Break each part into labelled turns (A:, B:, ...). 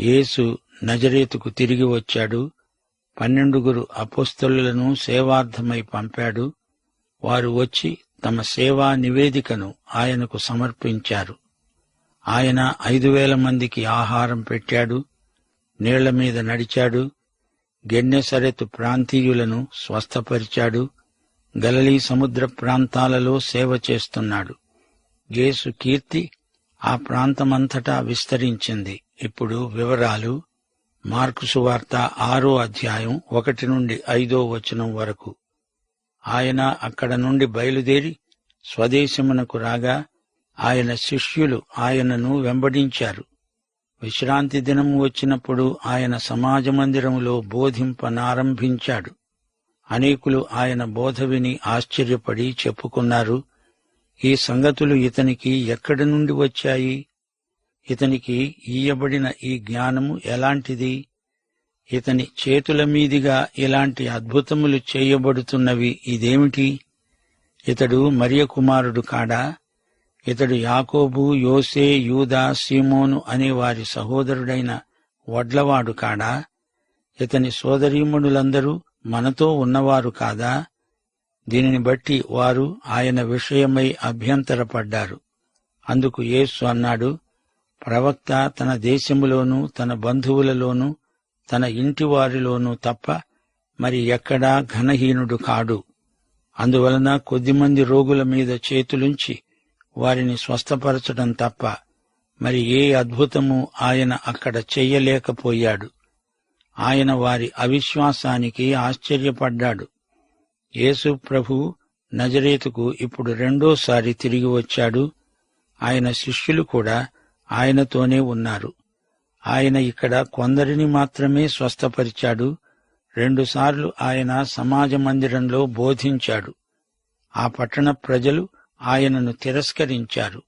A: యేసు నజరేతుకు తిరిగి వచ్చాడు. పన్నెండుగురు అపోస్తలులను సేవార్థమై పంపాడు. వారు వచ్చి తమ సేవా నివేదికను ఆయనకు సమర్పించారు. ఆయన ఐదు వేల మందికి ఆహారం పెట్టాడు. నీళ్ళ మీద నడిచాడు. గెన్నెసరెతు ప్రాంతీయులను స్వస్థపరిచాడు. గలలీ సముద్ర ప్రాంతాలలో సేవ చేస్తున్నాడు. యేసు కీర్తి ఆ ప్రాంతమంతటా విస్తరించింది. ఇప్పుడు వివరాలు మార్కు సువార్త ఆరో అధ్యాయం ఒకటి నుండి ఐదో వచనం వరకు. ఆయన అక్కడ నుండి బయలుదేరి స్వదేశమునకు రాగా ఆయన శిష్యులు ఆయనను వెంబడించారు. విశ్రాంతి దినము వచ్చినప్పుడు ఆయన సమాజ మందిరములో బోధింపనారంభించాడు. అనేకులు ఆయన బోధ విని ఆశ్చర్యపడి చెప్పుకున్నారు ఈ సంగతులు ఇతనికి ఎక్కడి నుండి వచ్చాయి? ఇతనికి ఈయబడిన ఈ జ్ఞానము ఎలాంటిది? ఇతని చేతుల మీదిగా ఇలాంటి అద్భుతములు చేయబడుతున్నవి ఇదేమిటి? ఇతడు మరియ కుమారుడు కాడా? ఇతడు యాకోబు యోసే యూదా సీమోను అనే వారి సహోదరుడైన వడ్లవాడు కాడా? ఇతని సోదరీమణులందరూ మనతో ఉన్నవారు కాదా? దీనిని బట్టి వారు ఆయన విషయమై అభ్యంతరపడ్డారు. అందుకు యేసు అన్నాడు ప్రవక్త తన దేశములోనూ తన బంధువులలోనూ తన ఇంటి వారిలోనూ తప్ప మరి ఎక్కడా ఘనహీనుడు కాడు. అందువలన కొద్దిమంది రోగుల మీద చేతులుంచి వారిని స్వస్థపరచడం తప్ప మరి ఏ అద్భుతము ఆయన అక్కడ చెయ్యలేకపోయాడు. ఆయన వారి అవిశ్వాసానికి ఆశ్చర్యపడ్డాడు. యేసు ప్రభు నజరేతుకు ఇప్పుడు రెండోసారి తిరిగి వచ్చాడు. ఆయన శిష్యులు కూడా ఆయనతోనే ఉన్నారు. ఆయన ఇక్కడ కొందరిని మాత్రమే స్వస్థపరిచాడు. రెండుసార్లు ఆయన సమాజ మందిరంలో బోధించాడు. ఆ పట్టణ ప్రజలు ఆయనను తిరస్కరించారు.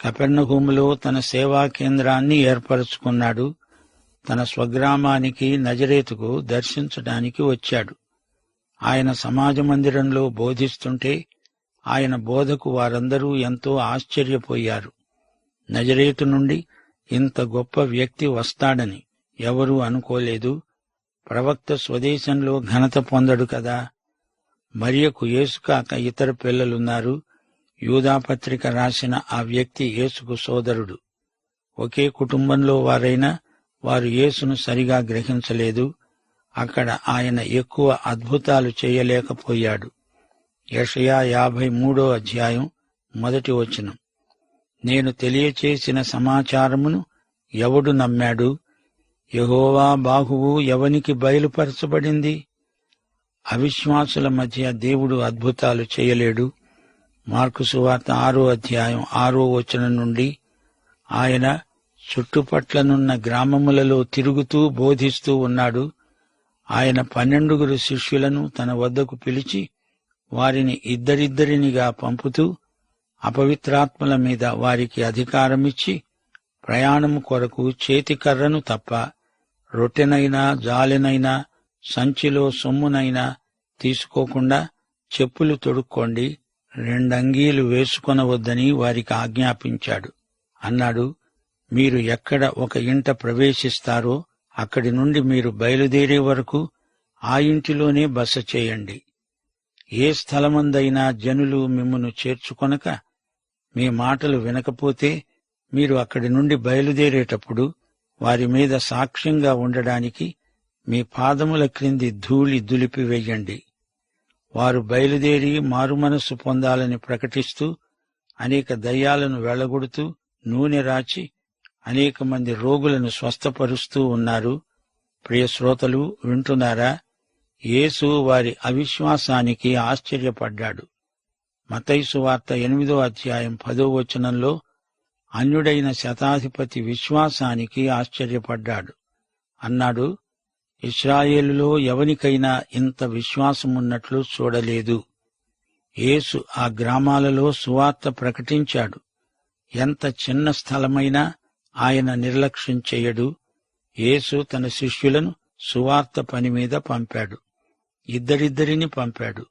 A: కపెర్ణహూములో తన సేవా కేంద్రాన్ని ఏర్పరచుకున్నాడు. తన స్వగ్రామానికి నజరేతుకు దర్శించడానికి వచ్చాడు. ఆయన సమాజ మందిరంలో బోధిస్తుంటే ఆయన బోధకు వారందరూ ఎంతో ఆశ్చర్యపోయారు. నజరేతు నుండి ఇంత గొప్ప వ్యక్తి వస్తాడని ఎవరూ అనుకోలేదు. ప్రవక్త స్వదేశంలో ఘనత పొందడు కదా. మరియకు యేసుకాక ఇతర పిల్లలున్నారు. యూదాపత్రిక రాసిన ఆ వ్యక్తి యేసుకు సోదరుడు. ఒకే కుటుంబంలో వారైనా వారు యేసును సరిగా గ్రహించలేదు. అక్కడ ఆయన ఎక్కువ అద్భుతాలు చేయలేకపోయాడు. యషయా యాభై మూడో అధ్యాయం మొదటి వచనం. నేను తెలియచేసిన సమాచారమును ఎవడు నమ్మాడు? యహోవా బాహువు ఎవనికి బయలుపరచబడింది? అవిశ్వాసుల మధ్య దేవుడు అద్భుతాలు చేయలేడు. మార్కు సువార్త ఆరో అధ్యాయం ఆరో వచనం నుండి ఆయన చుట్టుపట్లనున్న గ్రామములలో తిరుగుతూ బోధిస్తూ ఉన్నాడు. ఆయన పన్నెండుగురు శిష్యులను తన వద్దకు పిలిచి వారిని ఇద్దరిద్దరినిగా పంపుతూ అపవిత్రాత్మల మీద వారికి అధికారమిచ్చి ప్రయాణము కొరకు చేతికర్రను తప్ప రొట్టెనైనా జాలెనైనా సంచిలో సొమ్మునైనా తీసుకోకుండా చెప్పులు తొడుక్కోండి రెండంగీలు వేసుకొనవద్దని వారికి ఆజ్ఞాపించాడు. అన్నాడు మీరు ఎక్కడ ఒక ఇంట ప్రవేశిస్తారో అక్కడి నుండి మీరు బయలుదేరే వరకు ఆ ఇంటిలోనే బస చేయండి. ఏ స్థలమందైనా జనులు మిమ్మను చేర్చుకొనక మీ మాటలు వినకపోతే మీరు అక్కడి నుండి బయలుదేరేటప్పుడు వారి మీద సాక్ష్యంగా ఉండడానికి మీ పాదముల క్రింది ధూళి దులిపివేయండి. వారు బయలుదేరి మారుమనస్సు పొందాలని ప్రకటిస్తూ అనేక దయ్యాలను వెళ్ళగొడుతూ నూనె రాచి అనేక మంది రోగులను స్వస్థపరుస్తూ ఉన్నారు. ప్రియ శ్రోతలు వింటున్నారా? యేసు వారి అవిశ్వాసానికి ఆశ్చర్యపడ్డాడు. మతైసు వార్త ఎనిమిదో అధ్యాయం పదో వచనంలో అన్యుడైన శతాధిపతి విశ్వాసానికి ఆశ్చర్యపడ్డాడు. అన్నాడు ఇస్రాయేలులో ఎవనికైనా ఇంత విశ్వాసమున్నట్లు చూడలేదు. యేసు ఆ గ్రామాలలో సువార్త ప్రకటించాడు. ఎంత చిన్న స్థలమైనా ఆయన నిర్లక్ష్యం చెయ్యడు యేసు తన శిష్యులను సువార్త పని మీద పంపాడు. ఇద్దరిద్దరిని పంపాడు.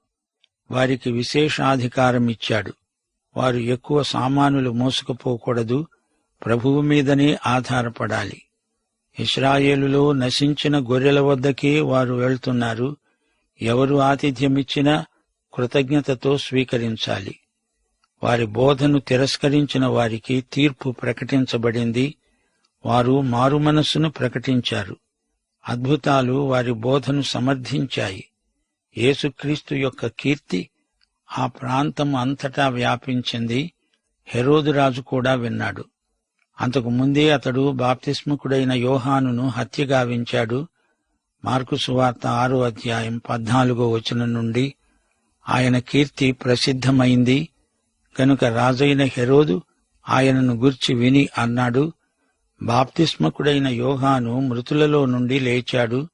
A: వారికి విశేషాధికారం ఇచ్చాడు. వారు ఎక్కువ సామానులు మోసుకుపోకూడదు. ప్రభువు మీదనే ఆధారపడాలి. ఇస్రాయేలులో నశించిన గొర్రెల వద్దకే వారు వెళ్తున్నారు. ఎవరు ఆతిథ్యమిచ్చినా కృతజ్ఞతతో స్వీకరించాలి. వారి బోధను తిరస్కరించిన వారికి తీర్పు ప్రకటించబడింది. వారు మారుమనస్సును ప్రకటించారు. అద్భుతాలు వారి బోధను సమర్థించాయి. యేసుక్రీస్తు యొక్క కీర్తి ఆ ప్రాంతం అంతటా వ్యాపించింది. హెరోదురాజు కూడా విన్నాడు. అంతకు ముందే అతడు బాప్తిస్ముకుడైన యోహానును హత్యగావించాడు మార్కు సువార్త ఆరో అధ్యాయం పద్నాలుగో వచనం నుండి ఆయన కీర్తి ప్రసిద్ధమైంది. గనుక రాజైన హెరోదు ఆయనను గుర్చి విని అన్నాడు బాప్తిస్మకుడైన యోహాను మృతులలో నుండి లేచాడు.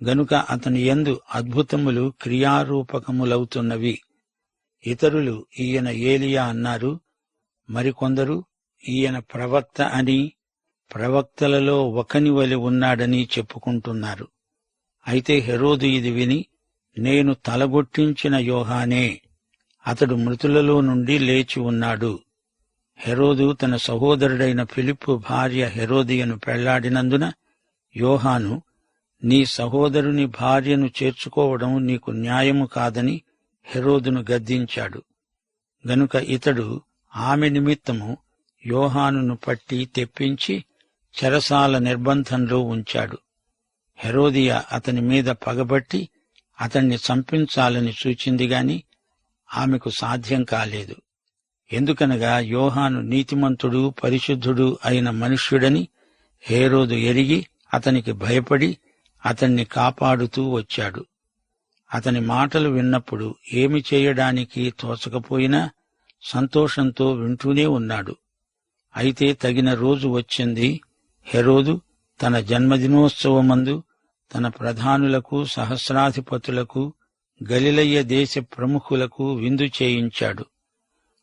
A: గనుక అతని యందు అద్భుతములు క్రియారూపకములవుతున్నవి. ఇతరులు ఈయన ఏలియా అన్నారు మరికొందరు ఈయన ప్రవక్త అని ప్రవక్తలలో ఒకని వలి ఉన్నాడని చెప్పుకుంటున్నారు. అయితే హెరోదు ఇది విని నేను తలగొట్టించిన యోహానే అతడు మృతులలో నుండి లేచి ఉన్నాడు. హెరోదు తన సహోదరుడైన ఫిలిప్పు భార్య హెరోదియను పెళ్ళాడినందున యోహాను నీ సహోదరుని భార్యను చేర్చుకోవడం నీకు న్యాయము కాదని హెరోదును గద్దించాడు. గనుక ఇతడు ఆమె నిమిత్తము యోహానును పట్టి తెప్పించి చెరసాల నిర్బంధంలో ఉంచాడు. హెరోదియా అతని మీద పగబట్టి అతణ్ణి చంపించాలని సూచిందిగాని ఆమెకు సాధ్యం కాలేదు. ఎందుకనగా యోహాను నీతిమంతుడు పరిశుద్ధుడు అయిన మనుష్యుడని హేరోదు ఎరిగి అతనికి భయపడి అతన్ని కాపాడుతూ వచ్చాడు. అతని మాటలు విన్నప్పుడు ఏమి చేయడానికి తోచకపోయినా సంతోషంతో వింటూనే ఉన్నాడు. అయితే తగిన రోజు వచ్చింది. హెరోదు తన జన్మదినోత్సవమందు తన ప్రధానులకు సహస్రాధిపతులకు గలిలయ్య దేశ ప్రముఖులకు విందు చేయించాడు.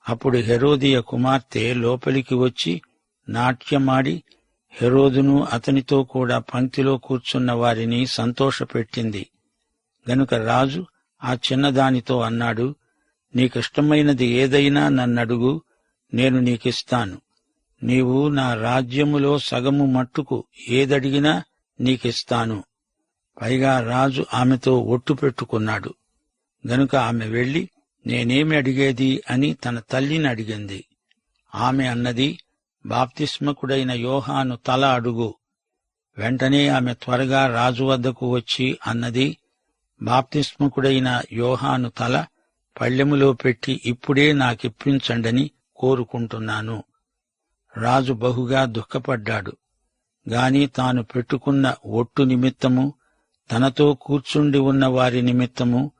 A: అప్పుడు హెరోదియ కుమార్తె లోపలికి వచ్చి నాట్యమాడి హెరోదును అతనితో కూడా పంక్తిలో కూర్చున్న వారిని సంతోషపెట్టింది. గనుక రాజు ఆ చిన్నదానితో అన్నాడు నీకిష్టమైనది ఏదైనా నన్నడుగు నేను నీకిస్తాను. నీవు నా రాజ్యములో సగము మట్టుకు ఏదడిగినా నీకిస్తాను. పైగా రాజు ఆమెతో ఒట్టు పెట్టుకున్నాడు. గనుక ఆమె వెళ్ళి నేనేమి అడిగేది? అని తన తల్లిని అడిగింది. ఆమె అన్నది బాప్తిస్మకుడైన యోహాను తల అడుగు. వెంటనే ఆమె త్వరగా రాజు వద్దకు వచ్చి అన్నది బాప్తిస్మకుడైన యోహాను తల పళ్ళెములో పెట్టి ఇప్పుడే నాకిప్పించండని కోరుకుంటున్నాను. రాజు బహుగా దుఃఖపడ్డాడు. గాని తాను పెట్టుకున్న ఒట్టు నిమిత్తము తనతో కూర్చుండి ఉన్న వారి నిమిత్తము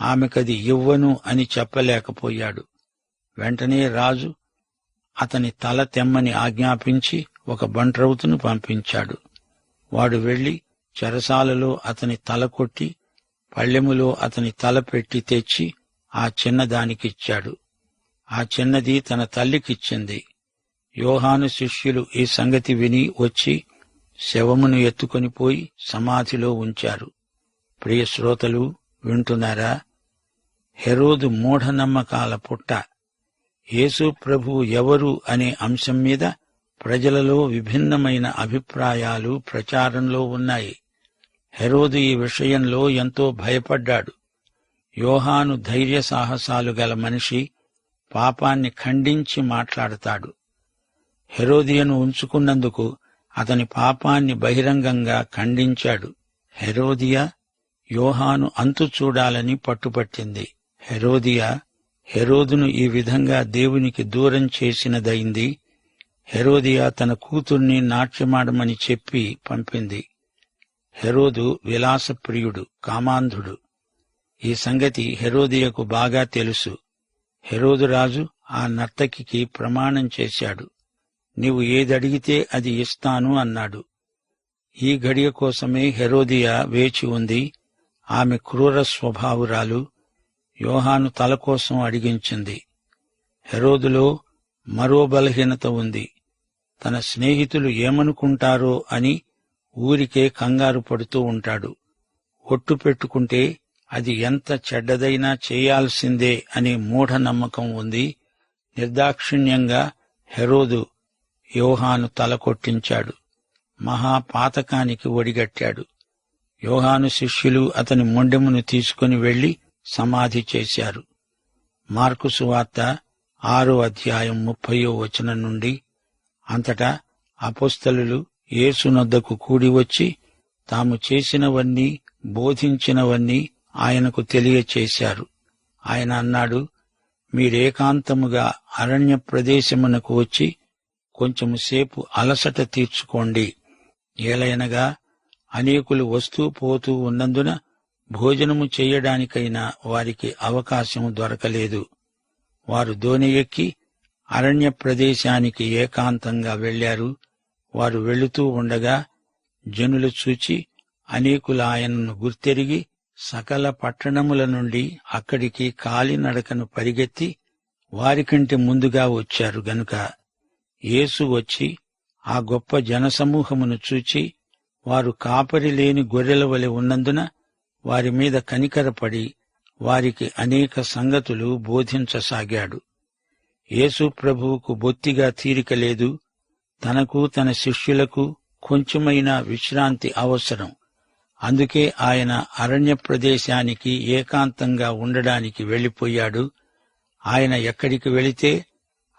A: ఆమెకది ఇవ్వను అని చెప్పలేకపోయాడు. వెంటనే రాజు అతని తల తెమ్మని ఆజ్ఞాపించి ఒక బంట్రౌతును పంపించాడు. వాడు వెళ్ళి చెరసాలలో అతని తల కొట్టి పళ్ళెములో అతని తల పెట్టి తెచ్చి ఆ చిన్నదానికిచ్చాడు. ఆ చిన్నది తన తల్లికిచ్చింది. యోహాను శిష్యులు ఈ సంగతి విని వచ్చి శవమును ఎత్తుకొని పోయి సమాధిలో ఉంచారు. ప్రియ శ్రోతలు వింటున్నారా? హెరోదు మూఢనమ్మకాల పుట్ట. యేసు ప్రభు ఎవరు అనే అంశం మీద ప్రజలలో విభిన్నమైన అభిప్రాయాలు ప్రచారంలో ఉన్నాయి. హెరోదు ఈ విషయంలో ఎంతో భయపడ్డాడు. యోహాను ధైర్య సాహసాలు గల మనిషి పాపాన్ని ఖండించి మాట్లాడతాడు. హెరోదియను ఉంచుకున్నందుకు అతని పాపాన్ని బహిరంగంగా ఖండించాడు. హెరోదియా యోహాను అంతు చూడాలని పట్టుపట్టింది. హెరోదియా హెరోదును ఈ విధంగా దేవునికి దూరం చేసినదైంది. హెరోదియా తన కూతుర్ని నాట్యమాడమని చెప్పి పంపింది. హెరోదు విలాసప్రియుడు కామాంధుడు. ఈ సంగతి హెరోదియకు బాగా తెలుసు. హెరోదు రాజు ఆ నర్తకికి ప్రమాణం చేశాడు. నీవు ఏదడిగితే అది ఇస్తాను అన్నాడు. ఈ గడియ కోసమే హెరోదియా వేచి ఉంది. ఆమె క్రూర స్వభావురాలు యోహాను తల కోసం అడిగించింది. హెరోదులో మరో బలహీనత ఉంది. తన స్నేహితులు ఏమనుకుంటారో అని ఊరికే కంగారు పడుతూ ఉంటాడు. ఒట్టు పెట్టుకుంటే అది ఎంత చెడ్డదైనా చేయాల్సిందే అనే మూఢనమ్మకం ఉంది. నిర్దాక్షిణ్యంగా హెరోదు యోహాను తల కొట్టించాడు. మహాపాతకానికి ఒడిగట్టాడు. యోహాను శిష్యులు అతని మొండెమును తీసుకుని వెళ్ళి సమాధి చేశారు. మార్కు సువార్త ఆరో అధ్యాయం ముప్పయో వచనం నుండి అంతటా అపోస్తలులు యేసునొద్దకు కూడి వచ్చి తాము చేసినవన్నీ బోధించినవన్నీ ఆయనకు తెలియచేశారు. ఆయన అన్నాడు మీరేకాంతముగా అరణ్య ప్రదేశమునకు వచ్చి కొంచెము సేపు అలసట తీర్చుకోండి. ఏలైనగా అనేకులు వస్తూ పోతూ ఉన్నందున భోజనము చేయడానికైనా వారికి అవకాశం దొరకలేదు. వారు దోణి ఎక్కి అరణ్య ప్రదేశానికి ఏకాంతంగా వెళ్ళారు వారు వెళుతూ ఉండగా జనులు చూచి అనేకులు ఆయనను గుర్తెరిగి సకల పట్టణముల నుండి అక్కడికి కాలినడకను పరిగెత్తి వారికంటే ముందుగా వచ్చారు గనుక. యేసు వచ్చి ఆ గొప్ప జనసమూహమును చూచి వారు కాపరి లేని గొర్రెల వలె ఉన్నందున వారి మీద కనికరపడి వారికి అనేక సంగతులు బోధించసాగాడు. యేసు ప్రభువుకు బొత్తిగా తీరిక లేదు. తనకు తన శిష్యులకు కొంచెమైన విశ్రాంతి అవసరం. అందుకే ఆయన అరణ్య ప్రదేశానికి ఏకాంతంగా ఉండడానికి వెళ్ళిపోయాడు ఆయన ఎక్కడికి వెళితే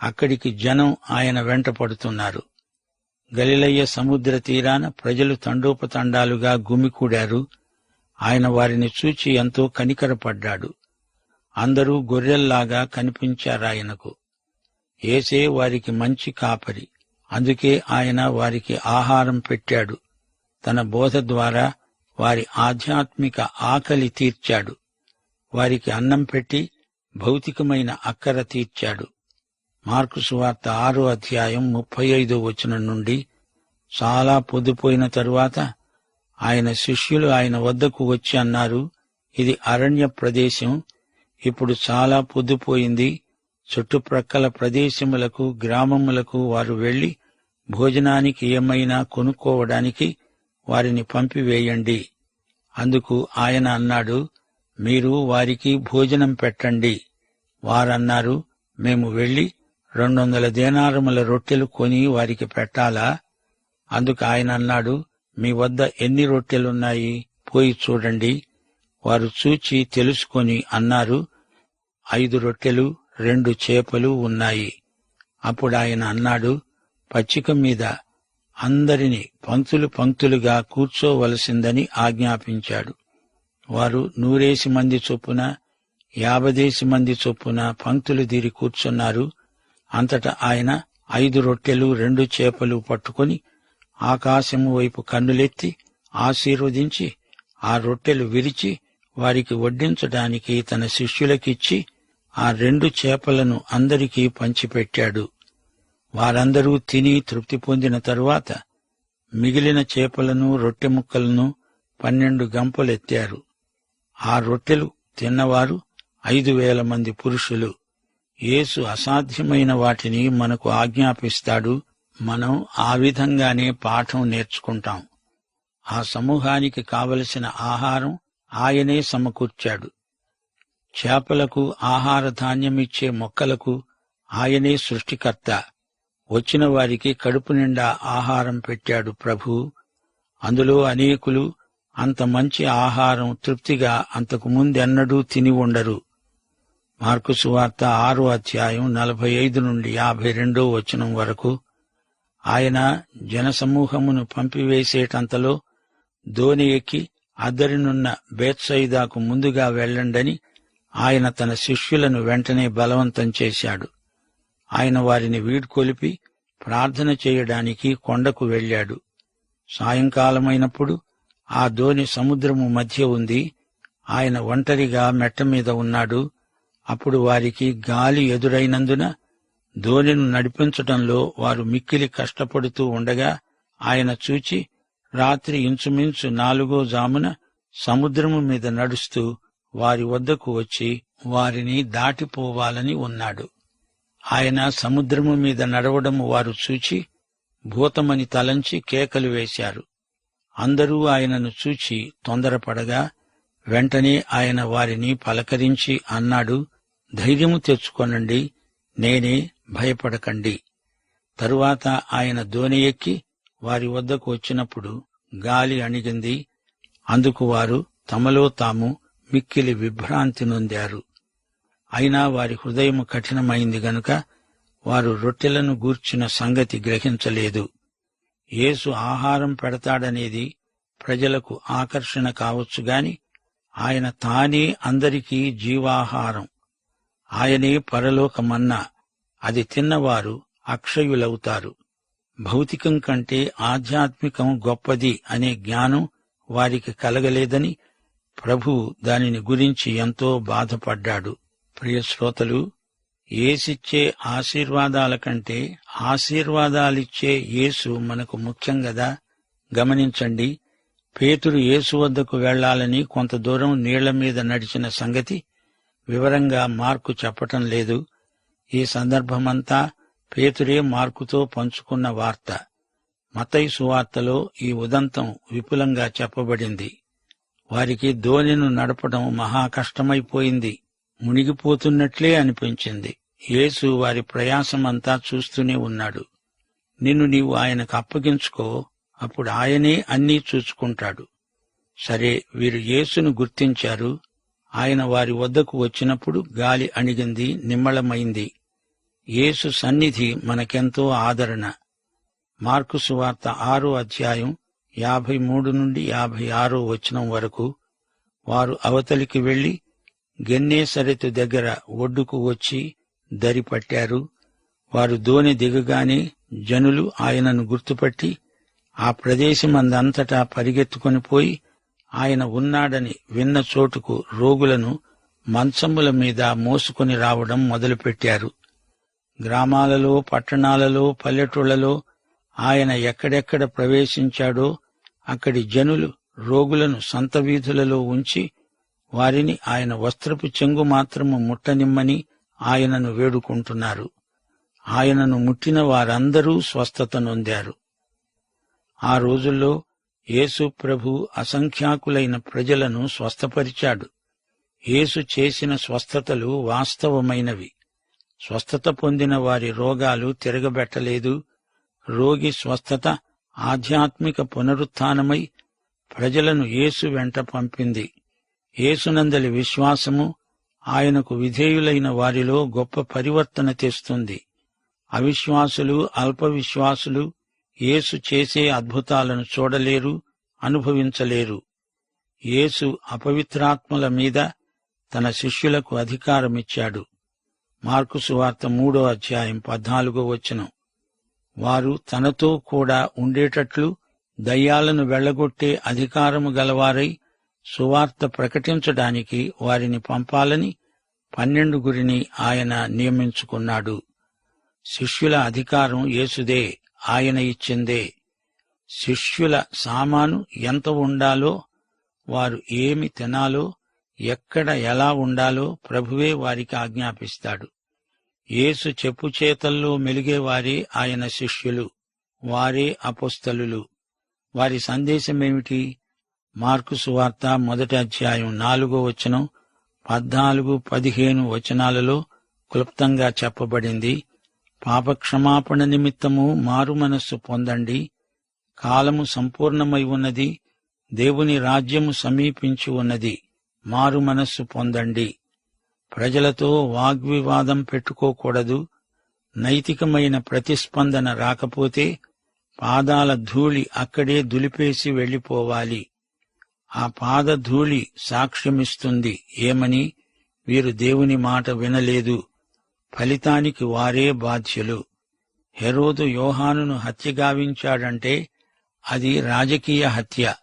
A: అక్కడికి జనం ఆయన వెంట పడుతున్నారు. గలిలయ్య సముద్ర తీరాన ప్రజలు తండోపతండాలుగా గుమికూడారు. ఆయన వారిని చూచి ఎంతో కనికరపడ్డాడు. అందరూ గొర్రెల్లాగా కనిపించారాయనకు ఏసే వారికి మంచి కాపరి. అందుకే ఆయన వారికి ఆహారం పెట్టాడు. తన బోధ ద్వారా వారి ఆధ్యాత్మిక ఆకలి తీర్చాడు. వారికి అన్నం పెట్టి భౌతికమైన అక్కర తీర్చాడు. మార్కు సువార్త ఆరో అధ్యాయం ముప్పై ఐదో వచనం నుండి చాలా పొద్దుపోయిన తరువాత ఆయన శిష్యులు ఆయన వద్దకు వచ్చి అన్నారు ఇది అరణ్య ప్రదేశం ఇప్పుడు చాలా పొద్దుపోయింది. చుట్టుప్రక్కల ప్రదేశములకు గ్రామములకు వారు వెళ్ళి భోజనానికి ఏమైనా కొనుక్కోవడానికి వారిని పంపివేయండి. అందుకు ఆయన అన్నాడు మీరు వారికి భోజనం పెట్టండి. వారన్నారు మేము వెళ్ళి రెండు వందల దేనారముల రొట్టెలు కొని వారికి పెట్టాలా? అందుకు ఆయన అన్నాడు మీ వద్ద ఎన్ని రొట్టెలున్నాయి? పోయి చూడండి. వారు చూచి తెలుసుకొని అన్నారు ఐదు రొట్టెలు రెండు చేపలు ఉన్నాయి. అప్పుడు ఆయన అన్నాడు పచ్చిక మీద అందరిని పంక్తులు పంక్తులుగా కూర్చోవలసిందని ఆజ్ఞాపించాడు. వారు నూరేసి మంది చొప్పున యాభదేసి మంది చొప్పున పంక్తులు దీరి కూర్చున్నారు. అంతటా ఆయన ఐదు రొట్టెలు రెండు చేపలు పట్టుకొని ఆకాశము వైపు కన్నులెత్తి ఆశీర్వదించి ఆ రొట్టెలు విరిచి వారికి వడ్డించడానికి తన శిష్యులకిచ్చి ఆ రెండు చేపలను అందరికీ పంచిపెట్టాడు. వారందరూ తిని తృప్తి పొందిన తరువాత మిగిలిన చేపలను రొట్టె ముక్కలను పన్నెండు గంపలెత్తారు. ఆ రొట్టెలు తిన్నవారు ఐదు వేల మంది పురుషులు. యేసు అసాధ్యమైన వాటిని మనకు ఆజ్ఞాపిస్తాడు. మనం ఆ విధంగానే పాఠం నేర్చుకుంటాం. ఆ సమూహానికి కావలసిన ఆహారం ఆయనే సమకూర్చాడు. చేపలకు ఆహార ధాన్యమిచ్చే మొక్కలకు ఆయనే సృష్టికర్త. వచ్చిన వారికి కడుపు నిండా ఆహారం పెట్టాడు ప్రభు. అందులో అనేకులు అంత మంచి ఆహారం తృప్తిగా అంతకు ముందెన్నడూ తిని ఉండరు. మార్కు సువార్త ఆరో అధ్యాయం నలభై ఐదు నుండి యాభై రెండో వచనం వరకు ఆయన జనసమూహమును పంపివేసేటంతలో దోణి ఎక్కి అద్దరినున్న బేత్సైదాకు ముందుగా వెళ్ళండని ఆయన తన శిష్యులను వెంటనే బలవంతం చేశాడు. ఆయన వారిని వీడ్కొలిపి ప్రార్థన చేయడానికి కొండకు వెళ్ళాడు. సాయంకాలమైనప్పుడు ఆ దోణి సముద్రము మధ్య ఉంది. ఆయన ఒంటరిగా మెట్ట మీద ఉన్నాడు. అప్పుడు వారికి గాలి ఎదురైనందున ధోనిను నడిపించటంలో వారు మిక్కిలి కష్టపడుతూ ఉండగా ఆయన చూచి రాత్రి ఇంచుమించు నాలుగో జామున సముద్రము మీద నడుస్తూ వారి వద్దకు వచ్చి వారిని దాటిపోవాలని ఉన్నాడు. ఆయన సముద్రము మీద నడవడము వారు చూచి భూతమని తలంచి కేకలు వేశారు. అందరూ ఆయనను చూచి తొందరపడగా వెంటనే ఆయన వారిని పలకరించి అన్నాడు ధైర్యము తెచ్చుకొనండి నేనే భయపడకండి. తరువాత ఆయన దోణి ఎక్కి వారి వద్దకు వచ్చినప్పుడు గాలి అణిగింది. అందుకు వారు తమలో తాము మిక్కిలి విభ్రాంతి నొందారు. అయినా వారి హృదయము కఠినమైంది గనుక వారు రొట్టెలను గూర్చిన సంగతి గ్రహించలేదు. యేసు ఆహారం పెడతాడనేది ప్రజలకు ఆకర్షణ కావచ్చు గాని ఆయన తానే అందరికీ జీవాహారం. ఆయనే పరలోకమన్నా. అది తిన్నవారు అక్షయులవుతారు. భౌతికం కంటే ఆధ్యాత్మికం గొప్పది అనే జ్ఞానం వారికి కలగలేదని ప్రభు దానిని గురించి ఎంతో బాధపడ్డాడు. ప్రియశ్రోతలు ఏసిచ్చే ఆశీర్వాదాల కంటే ఆశీర్వాదాలిచ్చే యేసు మనకు ముఖ్యం గదా? గమనించండి పేతురు యేసు వద్దకు వెళ్ళాలని కొంత దూరం నీళ్ళ మీద నడిచిన సంగతి వివరంగా మార్కు చెప్పటం లేదు. ఈ సందర్భమంతా పేతురే మార్కుతో పంచుకున్న వార్త. మతై సువార్తలో ఈ ఉదంతం విపులంగా చెప్పబడింది. వారికి ధోనిను నడపడం మహా కష్టమైపోయింది. మునిగిపోతున్నట్లే అనిపించింది. యేసు వారి ప్రయాసమంతా చూస్తూనే ఉన్నాడు. నిన్ను నీవు ఆయనకు అప్పగించుకో అప్పుడు ఆయనే అన్నీ చూసుకుంటాడు సరే వీరు యేసును గుర్తించారు. ఆయన వారి వద్దకు వచ్చినప్పుడు గాలి అణిగింది నిమ్మళమైంది. యేసు సన్నిధి మనకెంతో ఆదరణ. మార్కు సువార్త ఆరో అధ్యాయం యాభై మూడు నుండి యాభై ఆరో వచనం వరకు వారు అవతలికి వెళ్ళి గెన్నేసరెతు దగ్గర ఒడ్డుకు వచ్చి దరి పట్టారు. వారు దోణి దిగగానే జనులు ఆయనను గుర్తుపట్టి ఆ ప్రదేశమందంతటా పరిగెత్తుకొని పోయి ఆయన ఉన్నాడని విన్న చోటుకు రోగులను మంచముల మీద మోసుకొని రావడం మొదలుపెట్టారు. గ్రామాలలో పట్టణాలలో పల్లెటూళ్ళలో ఆయన ఎక్కడెక్కడ ప్రవేశించాడో అక్కడి జనులు రోగులను సంత వీధులలో ఉంచి వారిని ఆయన వస్త్రపు చెంగు మాత్రము ముట్టనిమ్మని ఆయనను వేడుకుంటున్నారు. ఆయనను ముట్టిన వారందరూ స్వస్థత నొందారు. ఆ రోజుల్లో యేసు ప్రభు అసంఖ్యాకులైన ప్రజలను స్వస్థపరిచాడు. యేసు చేసిన స్వస్థతలు వాస్తవమైనవి. స్వస్థత పొందిన వారి రోగాలు తిరగబెట్టలేదు. రోగి స్వస్థత ఆధ్యాత్మిక పునరుత్థానమై ప్రజలను యేసు వెంట పంపింది. యేసునందలి విశ్వాసము ఆయనకు విధేయులైన వారిలో గొప్ప పరివర్తన తెస్తుంది. అవిశ్వాసులు అల్ప విశ్వాసులు యేసు చేసే అద్భుతాలను చూడలేరు అనుభవించలేరు. యేసు అపవిత్రాత్మల మీద తన శిష్యులకు అధికారమిచ్చాడు. మార్కు సువార్త మూడో అధ్యాయం పద్నాలుగో వచనం. వారు తనతో కూడా ఉండేటట్లు దయ్యాలను వెళ్ళగొట్టే అధికారము గలవారై సువార్త ప్రకటించడానికి వారిని పంపాలని పన్నెండుగురిని ఆయన నియమించుకున్నాడు. శిష్యుల అధికారం యేసుదే. ఆయన ఇచ్చిందే. శిష్యుల సామాను ఎంత ఉండాలో వారు ఏమి తినాలో ఎక్కడ ఎలా ఉండాలో ప్రభువే వారికి ఆజ్ఞాపిస్తాడు. యేసు చెప్పు చేతల్లో మెలిగేవారే ఆయన శిష్యులు వారే అపుస్తలు వారి సందేశమేమిటి? మార్కు సువార్త మొదటి అధ్యాయం నాలుగో వచనం పద్నాలుగు పదిహేను వచనాలలో క్లుప్తంగా చెప్పబడింది. పాపక్షమాపణ నిమిత్తము మారు మనస్సు పొందండి. కాలము సంపూర్ణమై ఉన్నది. దేవుని రాజ్యము సమీపించి ఉన్నది. మారు మనస్సు పొందండి. ప్రజలతో వాగ్వివాదం పెట్టుకోకూడదు. నైతికమైన ప్రతిస్పందన రాకపోతే పాదాల ధూళి అక్కడే దులిపేసి వెళ్ళిపోవాలి ఆ పాద ధూళి సాక్ష్యమిస్తుంది. ఏమని? వీరు దేవుని మాట వినలేదు. ఫలితానికి వారే బాధ్యులు. హెరోదు యోహానును హత్యగావించాడంటే అది రాజకీయ హత్య.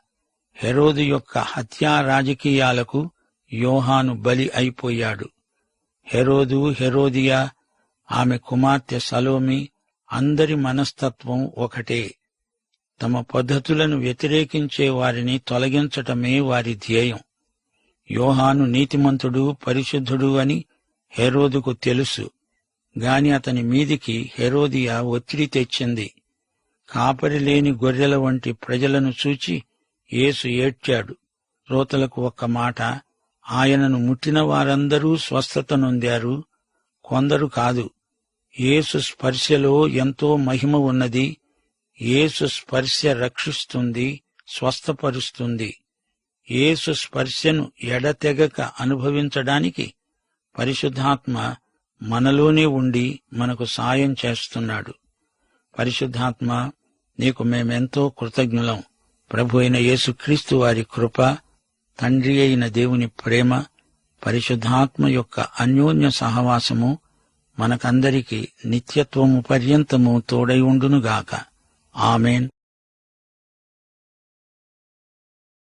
A: హెరోదు యొక్క హత్యా రాజకీయాలకు యోహాను బలి అయిపోయాడు. హెరోదు హెరోదియా ఆమె కుమార్తె సలోమి అందరి మనస్తత్వం ఒకటే. తమ పద్ధతులను వ్యతిరేకించే వారిని తొలగించటమే వారి ధ్యేయం. యోహాను నీతిమంతుడు పరిశుద్ధుడు అని హెరోదుకు తెలుసు. గాని అతని మీదికి హెరోదియా ఒత్తిడి తెచ్చింది. కాపరిలేని గొర్రెల వంటి ప్రజలను చూచి యేసు ఏడ్చాడు. శ్రోతలకు ఒక్క మాట ఆయనను ముట్టిన వారందరూ స్వస్థత నొందారు. కొందరు కాదు యేసు స్పర్శలో ఎంతో మహిమ ఉన్నది. యేసు స్పర్శ రక్షిస్తుంది స్వస్థపరుస్తుంది. యేసు స్పర్శను ఎడతెగక అనుభవించడానికి పరిశుద్ధాత్మ మనలోనే ఉండి మనకు సాయం చేస్తున్నాడు. పరిశుద్ధాత్మ నీకు మేమెంతో కృతజ్ఞులం. ప్రభు అయిన యేసుక్రీస్తు వారి కృప తండ్రి అయిన దేవుని ప్రేమ పరిశుద్ధాత్మ యొక్క అన్యోన్య సహవాసము మనకందరికీ నిత్యత్వము పర్యంతము తోడై ఉండునుగాక. ఆమెన్.